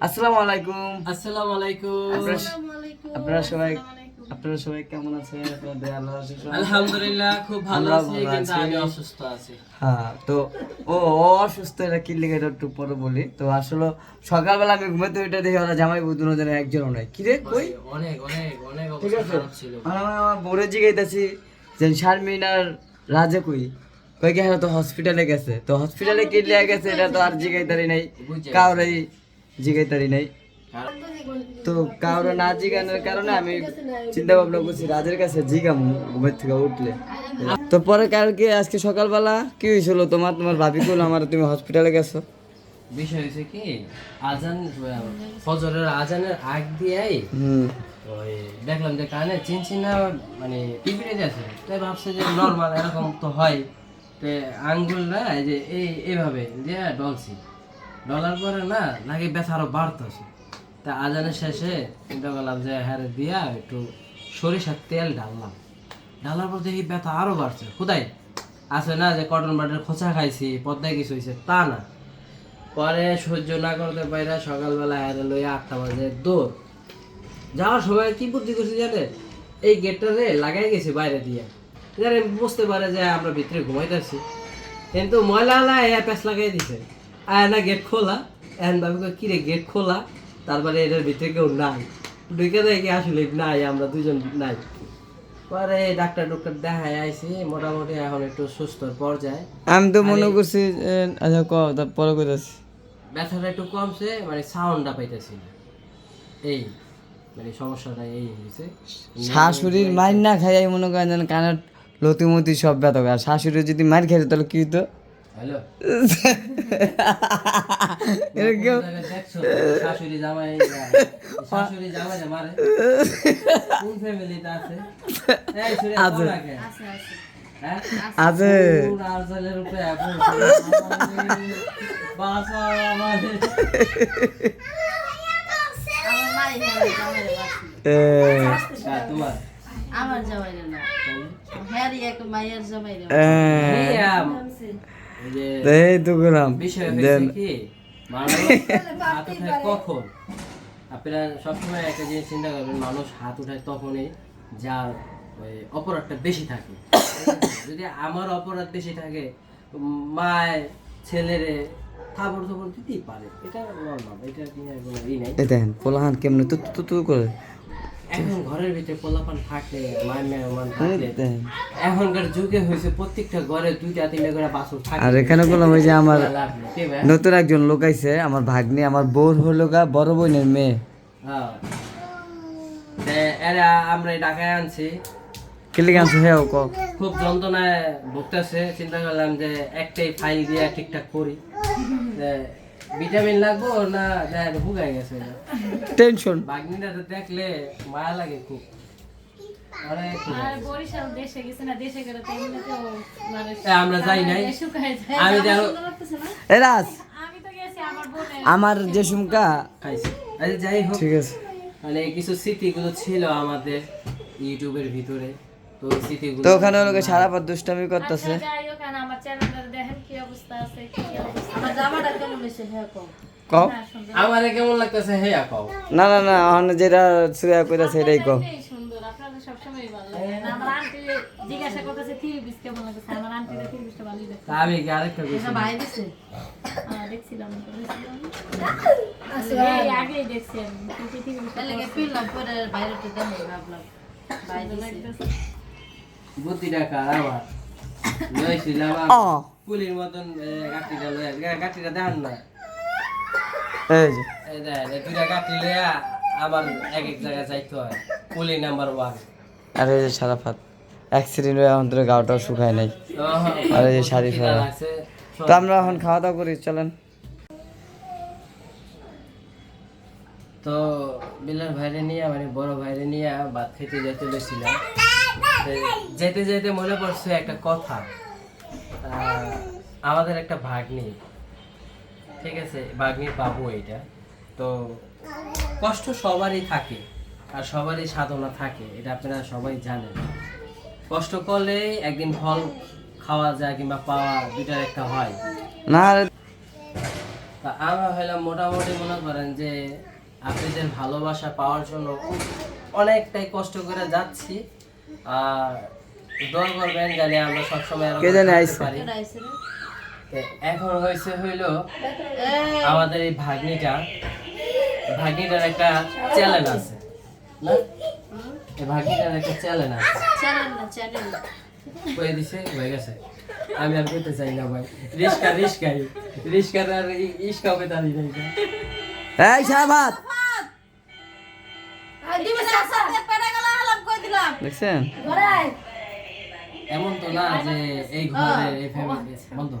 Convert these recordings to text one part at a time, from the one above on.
আসসালামু আলাইকুম। আসসালামু আলাইকুম। আপনারা- সবাই আপনারা সবাই কেমন আছেন? আপনাদের আল্লাহ আলহামদুলিল্লাহ খুব ভালো আছি কিন্তু আমি অসুস্থ আছি। হ্যাঁ তো ও অসুস্থ এটা কি লিখে এটা একটু পরে বলি। তো আসলে সকালবেলা আমি ঘুমাতে ওইটা দেখে ওরা জামাই ওদের একজনও নাই। কি রে কই? অনেক অনেক অনেক ঠিক আছে। আমার বোরে জিগাইতেছি যে শারমিন আর রাজে কই? কই গে হ্যাঁ তো হসপিটালে গেছে। তো হসপিটালে কি লিয়ে গেছে এটা তো আর জিগাইতারি নাই। কাউরে জিগাইতারি নাই। তো কাউরে না জিগানোর কারণে আমি চিন্তা ভাবনা করছি রাজের কাছে জিগাম ঘুমের থেকে উঠলে। তো পরে কালকে আজকে সকালবেলা কি হয়েছিল তোমার? তোমার ভাবি কল আমার তুমি হসপিটালে গেছো। বিষয় হয়েছে কি আজান ফজরের আজানের আগ দিয়েই ওই দেখলাম যে কানে চিনছি না মানে টিপিতে যাচ্ছে তাই ভাবছে যে নর্মাল এরকম তো হয়। তো আঙ্গুলটা যে এই এইভাবে দিয়ে ডলছি ডলার পরে না নাকি ব্যথা আরও বাড়তেছে। তা আজানের শেষে চিন্তা করলাম যে হ্যাঁ রে দিয়া একটু সরিষার তেল ঢাললাম। ঢালার পর দেখি ব্যথা আরও বাড়ছে। খুদাই আছে না যে কটন বাটের খোঁচা খাইছি, পদ্মায় কিছু হয়েছে তা না। পরে সহ্য না করতে পাইরা সকালবেলা হ্যারে লইয়া আটটা বাজে দৌড়। যাওয়ার সময় কি বুদ্ধি করছি জানে? এই গেটটা রে লাগাই গেছি বাইরে দিয়ে। জানে বুঝতে পারে যে আমরা ভিতরে ঘুমাইতেছি। কিন্তু ময়লা আলা এ প্যাস লাগাই দিছে। আর না গেট খোলা। এখন ভাবি কই, কি রে গেট খোলা তারপরে এটার ভিতরে কেউ নাই। ঢুকে দেখি আসলে নাই আমরা দুজন নাই। পরে ডাক্তার ডক্টর দেখায় আইছি মোটামুটি এখন একটু সুস্থ পর্যায়ে। আমি তো মনে করছি আচ্ছা ক পরে কইতাছি। ব্যথাটা একটু কমছে মানে সাউন্ডটা পাইতেছি না। এই মানে সমস্যাটা এই হয়েছে শাশুড়ির মার না খাইয়াই মনে করেন যেন কানের লতিমতি সব ব্যথা করে। আর শাশুড়ি যদি মার খেতে তাহলে কি হতো হ্যালো এরকম শাশুড়ি জামাই শাশুড়ি জামাই মারে? কোন ফ্যামিলিতে আছে? এই শুনে আছে। কোন আগে? হ্যাঁ? আছে। কোন উপরে বাসা আমাদের। এ, হ্যাঁ, তোমার? আমার জামাই না হ্যারি এক মায়ের জামাই এই, তো এই গেলাম। দেন হয়েছে কি মানুষ হাত উঠায় কখন? আপনারা সবসময় একটা জিনিস চিন্তা করবেন মানুষ হাত উঠায় তখনই যার ওই অপরাধটা বেশি থাকে। যদি আমার অপরাধ বেশি থাকে মায় ছেলেরে থাবর থবর দিতেই পারে। এটা নর্মাল এটা নিয়ে কোনো ই নাই। দেখেন পোলাহান কেমনে তু তু তু করে? এখন ঘরের ভিতরে পোলাপান এই থাকলে দেখেন। এখনকার যুগে হয়েছে প্রত্যেকটা ঘরে দুইটা তিনটা করে বাছুর থাকে আর এখানে বললাম ওই যে আমার? নতুন একজন লোক আইছে আমার ভাগ্নি আমার বউর হলো গা বড় বোনের মেয়ে হ্যাঁ। এরা আমরা ঢাকায় আনছি কেলে আনছো হ্যাঁ ক খুব যন্ত্রণায় ভুগতেছে চিন্তা করলাম যে একটাই ফাইল দিয়ে ঠিকঠাক করি ভিটামিন লাগবো না দেখ ভুগাই গেছে টেনশন। বাগনিটা তো দেখলে মায়া লাগে খুব। অনেক খুব। আর বরিশাল দেশে গেছে না দেশে গেলে তো এমনিতেও মানে এ, আমরা যাই নাই। আমি আমার দেখো সুন্দর লাগতেছে না? এরাস আমি তো গেছি আমার যে সুমকা খাইছি। আচ্ছা যাই হোক। ঠিক আছে। মানে কিছু স্মৃতিগুলো ছিল আমাদের ইউটিউবের ভিতরে। তো স্মৃতিগুলো তো ওখানে গিয়ে সারা পর দুষ্টামি করতেছে। অবস্থা আছে কি অবস্থা আমার জামাটা কেমন হয়েছে হ্যাঁ কম কও? আমারে কেমন লাগতেছে হে আকাও না না না ওখানে যেটা সুয়া কইতাছে এটাই কও। সুন্দর আপনাদের সবসময় ভালো লাগে। না, আমার আন্টি জিজ্ঞাসা করতেছে থ্রি পিস কেমন লাগছে আমার আন্টিটা থ্রি পিসটা ভালোই লাগছে আমি কি আরেকটা বিষয় ভাই দিছে? হ্যাঁ দেখছিলাম তো, দেখছিলাম। দেখছি আমি কিন্তু থ্রি পিসটা লাগে পিলাম পরে বাইরে তো দেখাই ভাবলাম। ভালো বুদ্ধিটা কার লইছিলাম অ। কুলির মতন দেখান না। এই যে। এই দেখেন দুইটা গাঁটরি লইয়া আবার এক এক জায়গায় যাইতে হয়। কুলি নাম্বার ওয়ান। আর এই যে সারাফাত অ্যাক্সিডেন্ট হয়ে এখন গাওটাও শুকায় নাই। আর এই যে শাড়ি। লাগছে? তো আমরা এখন খাওয়া দাওয়া করি চলেন। তো বিলার ভাইরে নিয়ে মানে বড় ভাইরে নিয়ে ভাত খেতে যেতে গেছিলাম তো যেতে যেতে মনে পড়ছে একটা কথা আমাদের একটা ভাগ্নি ঠিক আছে ভাগ্নির বাবু এইটা তো কষ্ট সবারই থাকে আর সবারই সাধনা থাকে এটা আপনারা সবাই জানেন। কষ্ট করলে একদিন ফল খাওয়া যায় কিংবা পাওয়া দুটার একটা হয়। না তা আমরা হইলাম মোটামুটি মনে করেন যে আপনাদের ভালোবাসা পাওয়ার জন্য অনেকটাই কষ্ট করে যাচ্ছি। দোয়া করবেন জানি আমরা সবসময় কে জানে? তো এখন হয়েছে হইল আমাদের এই ভাগ্নিটা। ভাগ্নিটার একটা চ্যালেঞ্জ আছে না? এই ভাগ্নিটার একটা চ্যালেঞ্জ আছে। চ্যানেল না চ্যানেল। কয়ে দিছে হয়ে গেছে। আমি আর করতে চাই না ভাই। রিস্কা রিস্কাই রিস্কার আর ইস্কা হবে নাই। এই শাহবাদ! দিবে সাথে পেড়ে গেল হালাম কই দিলাম দেখছেন? এমন তো না যে এই ঘরে এই ফ্যামিলি বন্ধ।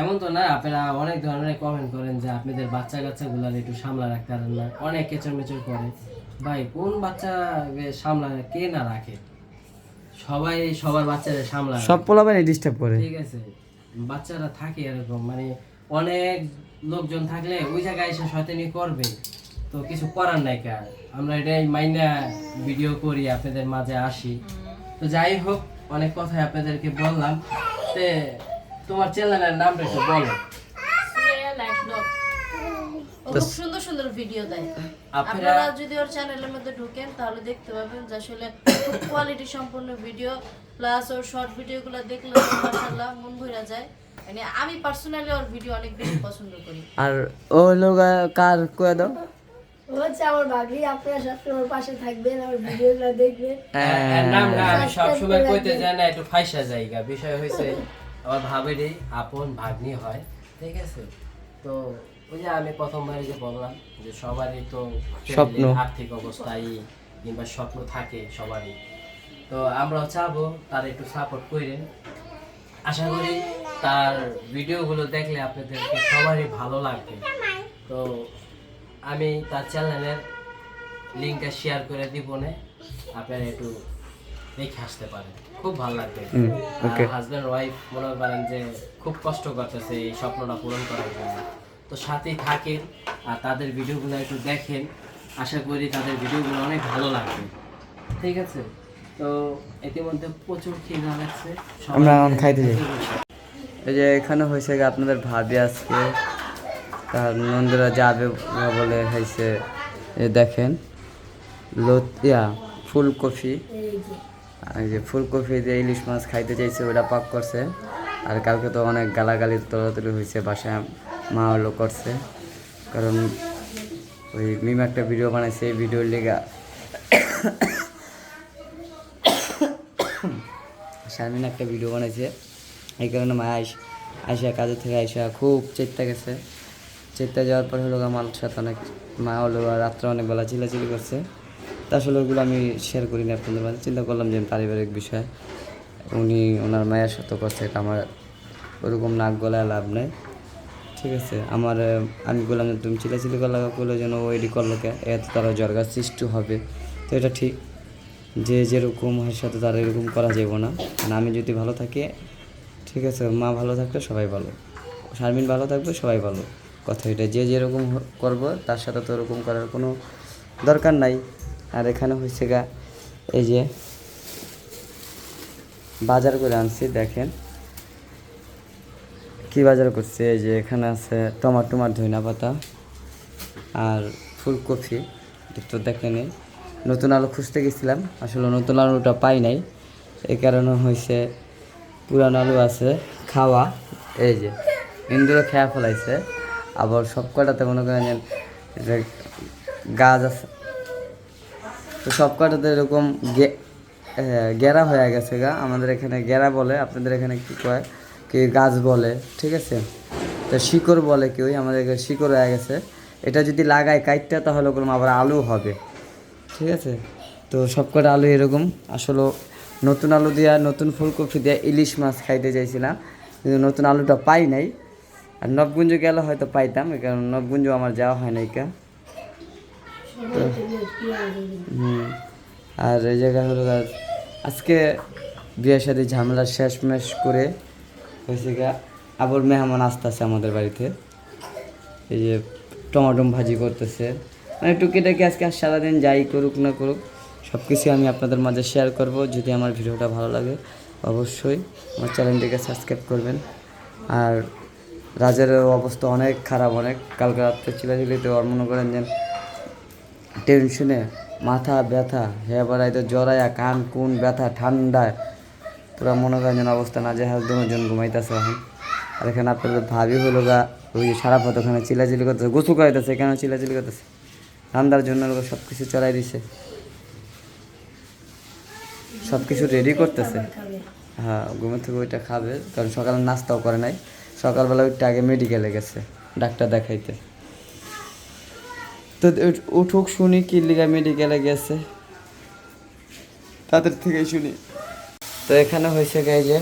এমন তো না আপনারা অনেক ধরনের কমেন্ট করেন যে আপনাদের বাচ্চা কাচ্চা গুলার একটু সামলা রাখতে পারেন না। অনেক কেচর মেচর করে। ভাই কোন বাচ্চা সামলা কে না রাখে? সবাই সবার বাচ্চাদের সামলা। সব পোলাপানি ডিস্টার্ব করে। ঠিক আছে। বাচ্চারা থাকে এরকম মানে অনেক লোকজন থাকলে ওই জায়গায় এসে শয়তানি করবে। তো কিছু করার নাই কার। আমরা এটাই মাইনা ভিডিও করি আপনাদের মাঝে আসি। তো যাই হোক অনেক কথাই আপনাদেরকে বললাম। তে তোমার চ্যানেলের নামটা একটু বলো। সুরাইয়া লাইফ ব্লগ ও খুব সুন্দর সুন্দর ভিডিও দেয়। আপনারা আপনারা যদি ওর চ্যানেলের মধ্যে ঢুকেন তাহলে দেখতে পাবেন যে আসলে কোয়ালিটি সম্পন্ন ভিডিও। প্লাস ওর শর্ট ভিডিওগুলো দেখলে মাশাআল্লাহ মন ভরে যায়। মানে আমি পার্সোনালি ওর ভিডিও অনেক বেশি পছন্দ করি। আর ও লোক কার কয়ে দাও? হচ্ছে আমার ভাগ্নি আপনারা সবসময় আমার পাশে থাকবেন আমার ভিডিওগুলো দেখবেন। নামটা আমি সবসময় কইতে যাই না একটু ফাইসা জায়গা। বিষয় হয়েছে আমার ভাবেরই আপন ভাগ্নি হয় ঠিক আছে? তো ওই যে আমি প্রথমবার যে বললাম যে সবারই তো স্বপ্ন। আর্থিক অবস্থায় কিংবা স্বপ্ন থাকে সবারই। তো আমরাও চাবো তার একটু সাপোর্ট করেন আশা করি তার ভিডিওগুলো দেখলে আপনাদের সবারই ভালো লাগবে। তো আমি তার চ্যানেলের লিঙ্কটা শেয়ার করে দিব না। আপনারা একটু দেখে আসতে পারেন। খুব ভালো লাগবে। হাজব্যান্ড ওয়াইফ মনে করেন যে খুব কষ্ট করতেছে এই স্বপ্নটা পূরণ করার জন্য। তো সাথেই থাকেন আর তাদের ভিডিওগুলো একটু দেখেন। আশা করি তাদের ভিডিওগুলো অনেক ভালো লাগবে। ঠিক আছে? তো ইতিমধ্যে প্রচুর খিদা লাগছে। আমরা এখন খাইতে যাই। এই যে এখানে হয়েছে আপনাদের ভাবি আজকে। তার নন্দরা যাবে বলে হয়েছে দেখেন লতিয়া ফুলকপি। আর যে ফুলকপি দিয়ে ইলিশ মাছ খাইতে চাইছে ওটা পাক করছে। আর কালকে তো অনেক গালাগালি তলাতলি হয়েছে বাসায়, মা হলো করছে। কারণ ওই মিম একটা ভিডিও বানাইছে, এই ভিডিওর লেগা শারমিন একটা ভিডিও বানাইছে। এই কারণে মা আইস আইসা কাজের থেকে আইসা খুব চেত্তা গেছে। চেত্তা যাওয়ার পর হলো আমার সাথে অনেক মা হলো রাত্রে অনেক বেলা চিলাচিলি করছে। তা আসলে ওগুলো আমি শেয়ার করি না আপনাদের মাঝে। চিন্তা করলাম যে পারিবারিক বিষয়। উনি, ওনার মায়ের সাথে করছে আমার ওরকম নাক গলায় লাভ নেই। ঠিক আছে, আমার, আমি বললাম যে তুমি চিলাচিলি করলা করলে যেন ওইডি করল কে? এত তারা জর্গার সৃষ্টি হবে। তো এটা ঠিক। যে যেরকম হয় সাথে তার এরকম করা যাবে না। মানে আমি যদি ভালো থাকি, ঠিক আছে, মা ভালো থাকলে সবাই ভালো। শারমিন ভালো থাকবে, সবাই ভালো। কথা এটা, যে যেরকম করব, তার সাথে তো ওরকম করার কোনো দরকার নাই। আর এখানে হয়েছে গা, এই যে বাজার করে আনছি, দেখেন। কি বাজার করছে? এই যে এখানে আছে টমাটো টমার ধইনা পাতা আর ফুলকপি। তো দেখেনি নতুন আলু খুঁজতে গেছিলাম, আসলে নতুন আলুটা পাই নাই। এই কারণে হয়েছে পুরান আলু আছে, খাওয়া। এই যে ইন্দুরে খেয়া ফেলাইছে। আবার সব কটাতে মনে করেন যে- গাছ আছে, তো সব কটাতে এরকম গেরা হয়ে গেছে গা? আমাদের এখানে গেরা বলে, আপনাদের এখানে কি কয়? কি গাছ বলে, ঠিক আছে? তো শিকড় বলে কেউ আমাদের এখানে শিকড় হয়ে গেছে। এটা যদি লাগায় কাইটটা, তাহলে ওগুলো আবার আলু হবে, ঠিক আছে? তো সব কটা আলু এরকম? আসলে নতুন আলু দিয়া, নতুন ফুলকপি দিয়ে ইলিশ মাছ খাইতে চাইছিলাম, কিন্তু নতুন আলুটা পাই নাই। আর নবগুঞ্জ গেলে হয়তো পাইতাম কারণ নবগুঞ্জ আমার যাওয়া হয় নাই কা। হুম আর এই জায়গা হলো আজকে বিয়ের সাথে ঝামেলা শেষমেশ করে হয়েছে গা আবার মেহমান আসতেছে আমাদের বাড়িতে। এই যে টমাটম ভাজি করতেছে। মানে টুকিটাকি আজকে আর সারাদিন যাই করুক না করুক সব কিছু আমি আপনাদের মাঝে শেয়ার করব। যদি আমার ভিডিওটা ভালো লাগে অবশ্যই আমার চ্যানেলটিকে সাবস্ক্রাইব করবেন। আর রাজের অবস্থা অনেক খারাপ, অনেক কালকে রাত্রে চিলাচিলিতে ওর মনে করেন যে টেনশনে মাথা ব্যথা হে বেড়াইতে জড়াইয়া কান কুন ব্যথা ঠান্ডায় পুরা মনে করেন যেন অবস্থা না যে হাল দুজন ঘুমাইতেছে এখন। আর এখানে আপনাদের ভাবি হলো গা, ওই সারা পথ ওখানে চিলাচিলি করতেছে গোসু করাইতেছে কেন চিলাচিলি করতেছে। রান্নার জন্য সব কিছু চড়াই দিছে। সব কিছু রেডি করতেছে। হ্যাঁ ঘুমের থেকে ওইটা খাবে, কারণ সকালে নাস্তাও করে নাই। সকালবেলা ওইটা আগে মেডিকেলে গেছে, ডাক্তার দেখাইতে। তো উঠুক শুনি কি লিগা মেডিকেলে গেছে। তাদের থেকেই শুনি। তো এখানে হয়েছে গাই যে,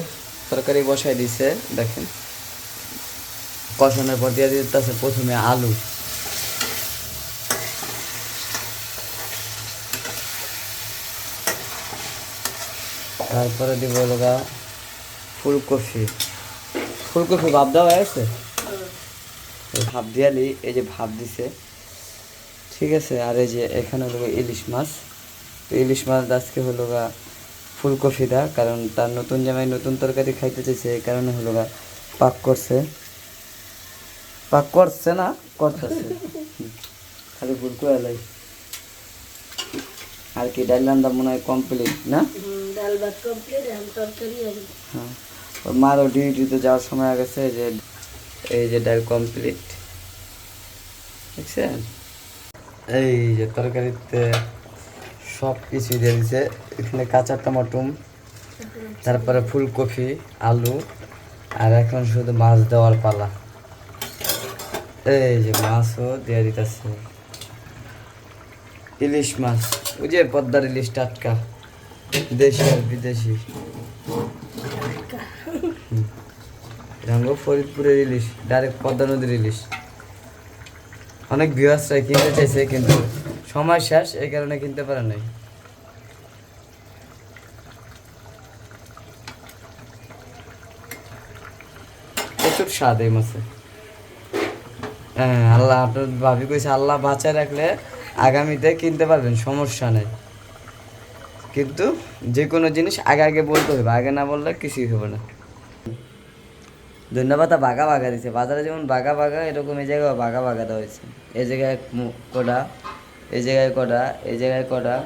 তরকারি বসাই দিছে, দেখেন। কষানোর পর দিয়ে দিতেছে প্রথমে আলু। তারপরে দিব লগা ফুলকপি। ফুলকপি ভাব দেওয়া এই ভাব দিয়ালি এই যে ভাব দিছে। ঠিক আছে আর এই যে এখানে হলো ইলিশ মাছ। তো ইলিশ মাছ আজকে হলো গা ফুলকপি দা কারণ তার নতুন জামাই নতুন তরকারি খাইতে চাইছে এই কারণে হলো গা পাক করছে। পাক করছে না করতেছে। খালি ভুল করে এলাই। আর কি ডাল রান্না মনে হয় কমপ্লিট না? ডাল ভাত কমপ্লিট তরকারি হ্যাঁ। মারও ডিউটিতে যাওয়ার সময় গেছে যে, এই যে ডাল কমপ্লিট দেখছেন? এই যে তরকারিতে সব কিছু দিয়ে দিছে এখানে কাঁচা টমাটুম তারপরে ফুলকপি, আলু, আর এখন শুধু মাছ দেওয়ার পালা। এই যে মাছও দিয়ে দিতেছে। ইলিশ মাছ, ওই যে পদ্মার ইলিশ টাটকা। দেশি আর বিদেশি। ডাইরেক্ট পদ্মা অনেক কিনতে চাইছে, কিন্তু সময় শেষ, এই কারণে কিনতে পারে নাই। প্রচুর স্বাদ এই হ্যাঁ আল্লাহ আপনার ভাবি কইছে, আল্লাহ বাঁচায় রাখলে আগামীতে কিনতে পারবেন, সমস্যা নেই। কিন্তু যে কোনো জিনিস আগে আগে বলতে হবে আগে না বললে কিছুই হবে না। ধন্যবাদ বাঘা বাঘা দিছে। বাজারে যেমন বাঘা বাঘা, এরকম এই জায়গায় বাঘা বাঘা দেওয়া হয়েছে। এই জায়গায় কটা, এই জায়গায় কটা, এই জায়গায় কটা।